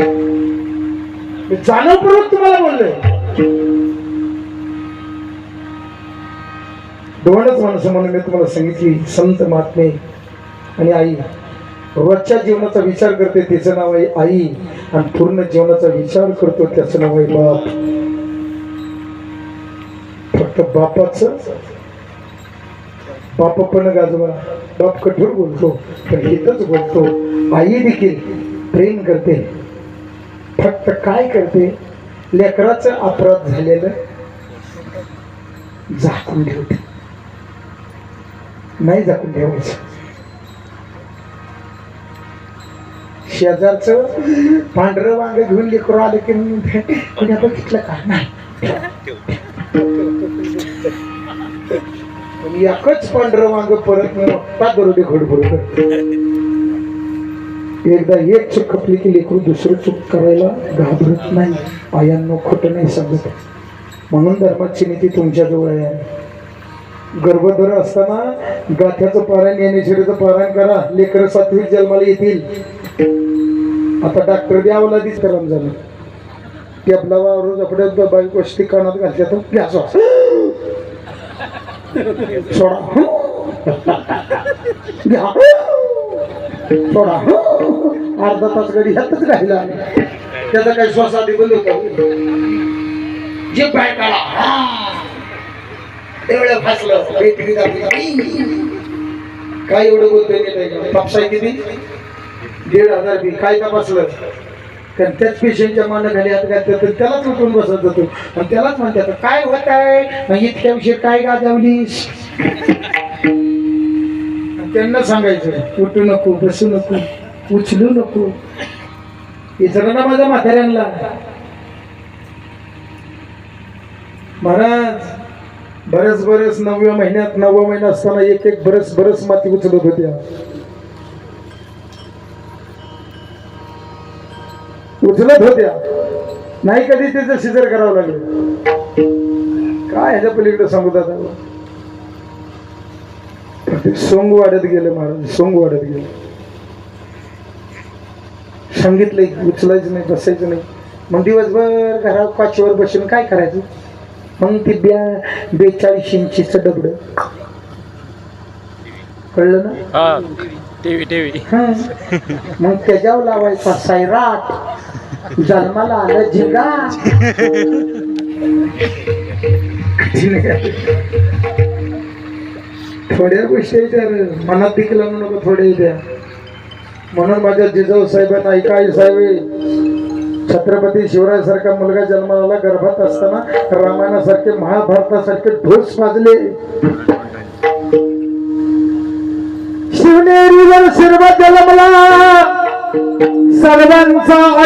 मी जाणवपूर्वक तुम्हाला बोललोय. दोनच माणसं म्हणून मी तुम्हाला सांगितली संत महात्मे आणि आई. रोजच्या जीवनाचा विचार करते त्याचं नाव आहे आई. आणि पूर्ण जीवनाचा विचार करतो त्याचं नाव आहे बाप. फक्त बापाच. बाप पण गाजवा. बाप कठोर बोलतो पण हितच बोलतो. आई देखील प्रेम करते. फक्त काय करते? लेकराचं अपराध झालेलं झाकून ठेवते. नाही झाकून ठेवायचं. शेजारचं पांढरं वांग घेऊन लेकरू आलं की कोणी बघितलं का? नाही. एकच पांढरं वांग परत मी मोठा दरोडे घोडभर एकदा एक चूक खपली की लेकरू दुसरं चूक करायला घाबरत नाही. पायांनो खोटं नाही सांगत. म्हणून धर्माची नीती तुमच्याजवळ आहे. गर्भधर असताना गाथ्याचं पारायण ज्ञानेश्वरीचं पारायण करा. लेकर सात्विक जन्माला येतील. आता डॉक्टर द्या अवलादीच करा झालं टेबला रोज आपल्या बाईक वस्ती कानात घालतात. घ्या श्वास. सोडा. घ्या. सोडा. अर्धा तास गडी ह्यातच राहिला. त्याचा काही श्वास आधी बंद होता. जे पाय काढा एवढं फासलं. काय एवढं बोलतोय मी किती? दीड हजार बी. काय तपासलं? कारण त्याच पेशंटच्या मानाखाली हात घालतात तर त्यालाच उठून बसत जातो आणि त्यालाच म्हणतात काय होत आहे इतक्या विषयी काय गाजावलीस? आणि त्यांना सांगायचं उठू नको बसू नको. उचलू नको. विचारा ना माझ्या म्हाताऱ्यांना. महाराज बरेच बरेच नवव्या महिन्यात नववा महिना असताना एक एक बरेच बरेच माती उचलत होत्या. उचलत होत्या. नाही कधी तिचं सिजर करावं लागलं. काय ह्याच्या पलीकडे सांगू दादा? सोंग वाढत गेलं महाराज सोंग वाढत गेलं. सांगितलंय उचलायचं नाही बसायचं नाही. मग दिवसभर घरात पाचवर बसून काय करायचं? मग ती ब्या बेचाळीस इंचीचं दगड. कळलं ना? TV TV. मग त्याच्यावर लावायचा सायराट. जन्माला आलं झिंगा. थोड्या गोष्टी. मनात देखील आणू नको थोडे द्या. म्हणून माझ्या जिजाऊ साहेबांना ऐका आई साहेब छत्रपती शिवराय सारखा मुलगा जन्माला गर्भात असताना रामायणासारखे महाभारतासारखे ढोस वाजले. शिवनेरीवर सर्व जन्मला सर्वांचा